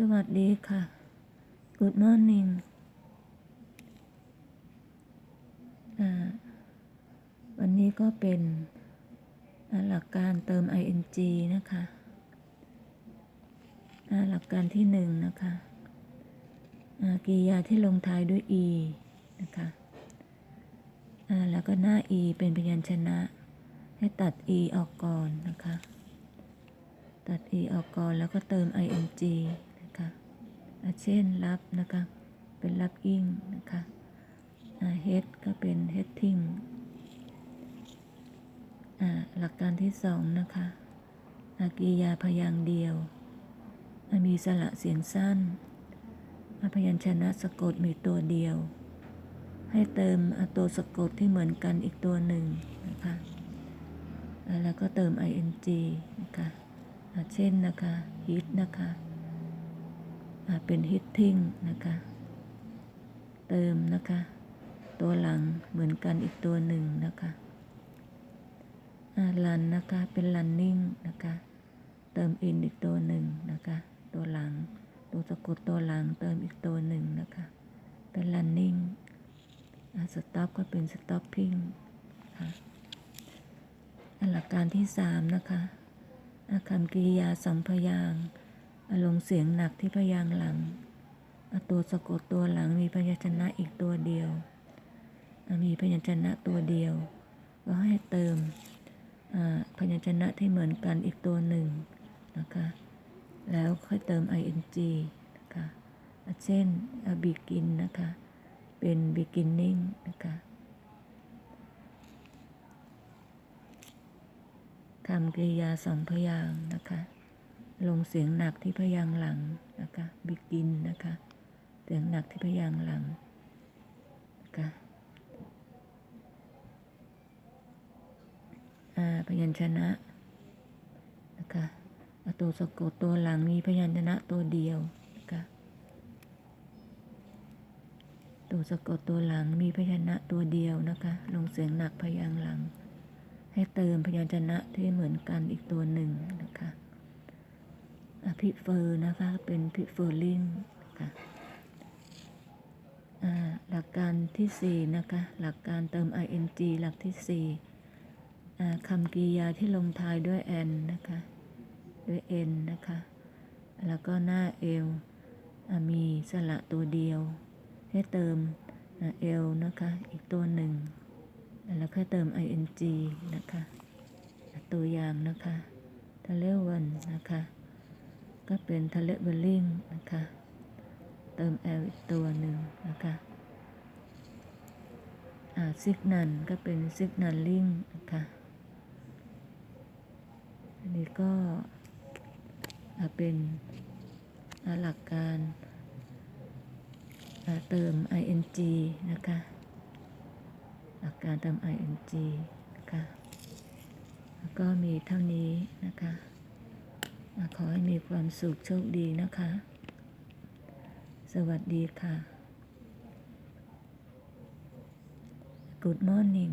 สวัสดีค่ะ Good morning อ่าวันนี้ก็เป็นอ่าหลักการเติม ing นะคะอ่าหลักการที่หนึ่งนะคะอ่ากริยาที่ลงท้ายด้วย e นะคะอ่าแล้วก็หน้า e เป็นพยัญชนะ ให้ตัด e ออกก่อนนะคะ ตัด e ออกก่อนแล้วก็เติม ing เช่นรับนะคะเป็นรับอิงนะคะอ่า head ก็เป็น heading อ่าหลักการที่สองนะคะอากริยาพยางเดียว มีสระเสียงสั้นอพยัญชนะสะกดมีตัวเดียว ให้เติมตัวสะกดที่เหมือนกันอีกตัวหนึ่งนะคะแล้วก็เติม ing นะคะเช่นนะคะ hit นะคะ เป็น hitting นะคะ เติมนะคะ ตัวหลังเหมือนกันอีกตัวหนึ่งนะคะลันนะคะเป็น running นะคะ เติม in อีกตัวหนึ่งนะคะ ตัวหลัง ตัวสะกดตัวหลังเติมอีกตัวหนึ่งนะคะ เป็น running สต็อปก็เป็น stopping ค่ะอันหลักการที่สามนะคะอาคำกริยาสองพยางค์ ลงเสียงหนักที่พยางหลังอตัวสะกดตัวหลังมีพยัญชนะอีกตัวเดียว มีพยัญชนะตัวเดียว ก็ให้เติมพยัญชนะที่เหมือนกันอีกตัวหนึ่งนะคะ แล้วค่อยเติม ing นะคะอะเช่น begin นะคะ เป็น beginning นะคะคำกริยาสองพยางนะคะ ลงเสียงหนักที่พยางหลังนะคะ begin นะคะ เสียงหนักที่พยางหลังนะคะพยัญชนะนะคะอะตัวสะกดตัวหลังมีพยัญชนะตัวเดียวนะคะตัวสะกดตัวหลังมีพยัญชนะตัวเดียวนะคะ ลงเสียงหนักพยางหลัง ให้เติมพยัญชนะที่เหมือนกันอีกตัวหนึ่งนะคะ อภิเฟอร์นะคะเป็นพิเฟอร์ลิงนะคะอ่าหลักการที่สี่นะคะ หลักการเติม ing หลักที่สี่คำกริยาที่ลงท้ายด้วย n นะคะ ด้วย n นะคะ แล้วก็หน้าเอลมีสระตัวเดียว ให้เติมเอลนะคะ อีกตัวหนึ่ง แล้วก็เติม ing นะคะ ตัวอย่างนะคะทะเลวันนะคะ ก็เป็นทะเลเบลลิงนะคะ เติม l อีกตัวหนึ่งนะคะอาซิกนันก็เป็นซิกนันลิงนะคะอันนี้ก็เป็นหลักการเติม ing นะคะ หลักการเติม ing นะคะ แล้วก็มีเท่านี้นะคะ ขอให้มีความสุขโชคดีนะคะ สวัสดีค่ะ Good morning